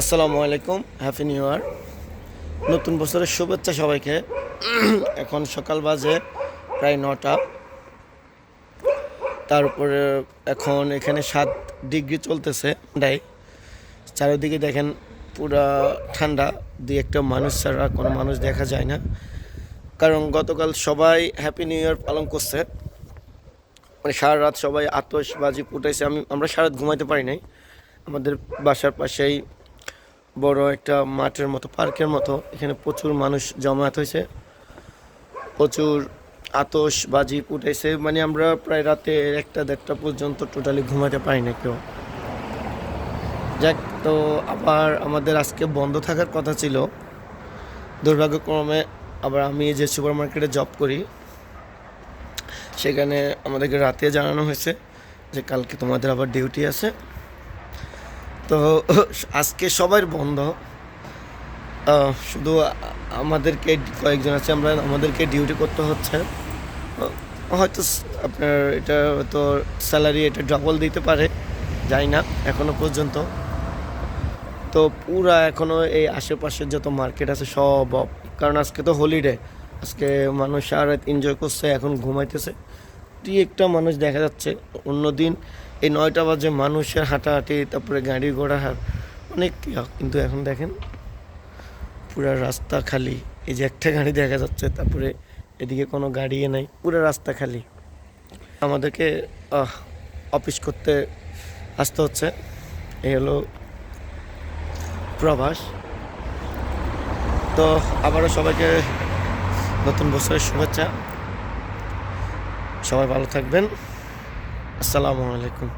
আসসালামু আলাইকুম happy new year নতুন বছরের শুভেচ্ছা সবাইকে। এখন সকাল বাজে প্রায় নটা। তারপরে এখন এখানে সাত ডিগ্রি চলতেছে ডাই চারিদিকে দেখেন পুরা ঠান্ডা দুই একটা মানুষ ছাড়া কোনো মানুষ দেখা যায় না। কারণ গতকাল সবাই হ্যাপি নিউ ইয়ার পালন করছে। মানে সারা রাত সবাই আতশবাজি ফুটাইছে। আমি আমরা সারা রাত ঘুমাইতে পারি নাই। আমাদের বাসার পাশেই বড় একটা মাঠের মতো, পার্কের মতো। এখানে প্রচুর মানুষ জমায়েত হয়েছে। প্রচুর আতশবাজি ফুটাইছে। মানে আমরা প্রায় রাতে একটা দেড়টা পর্যন্ত টোটালি ঘুমাতে পারি না কেউ। যাক, তো আবার আমাদের আজকে বন্ধ থাকার কথা ছিল। দুর্ভাগ্যক্রমে আবার আমি যে সুপার মার্কেটে জব করি, সেখানে আমাদেরকে রাতে জানানো হয়েছে যে কালকে তোমাদের আবার ডিউটি আছে। তো, আজকে সবার বন্ধ। শুধু আমাদেরকে কয়েকজন আছে, আমরা, আমাদেরকে ডিউটি করতে হচ্ছে। হয়তো আপনার এটা হয়তো স্যালারি এটা ডবল দিতে পারে জানি না, এখনও পর্যন্ত। তো পুরা এখনও এই আশেপাশের যত মার্কেট আছে, সব। কারণ আজকে তো হলিডে আজকে মানুষ রাত এনজয় করছে, এখন ঘুমাইতেছে। একটা মানুষ দেখা যাচ্ছে, অন্যদিন এই নয়টা বাজে মানুষের হাঁটাহাঁটি, তারপরে গাড়ি ঘোড়া অনেক কিন্তু এখন দেখেন, পুরা রাস্তা খালি। এই যে একটা গাড়ি দেখা যাচ্ছে, তারপরে এদিকে কোনো গাড়ি নাই, পুরো রাস্তা খালি। আমাদেরকে অফিস করতে আসতে হচ্ছে। এই হলো প্রবাস। তো আবারও সবাইকে নতুন বছরের শুভেচ্ছা। সবাই ভালো থাকবেন। আসসালামু আলাইকুম।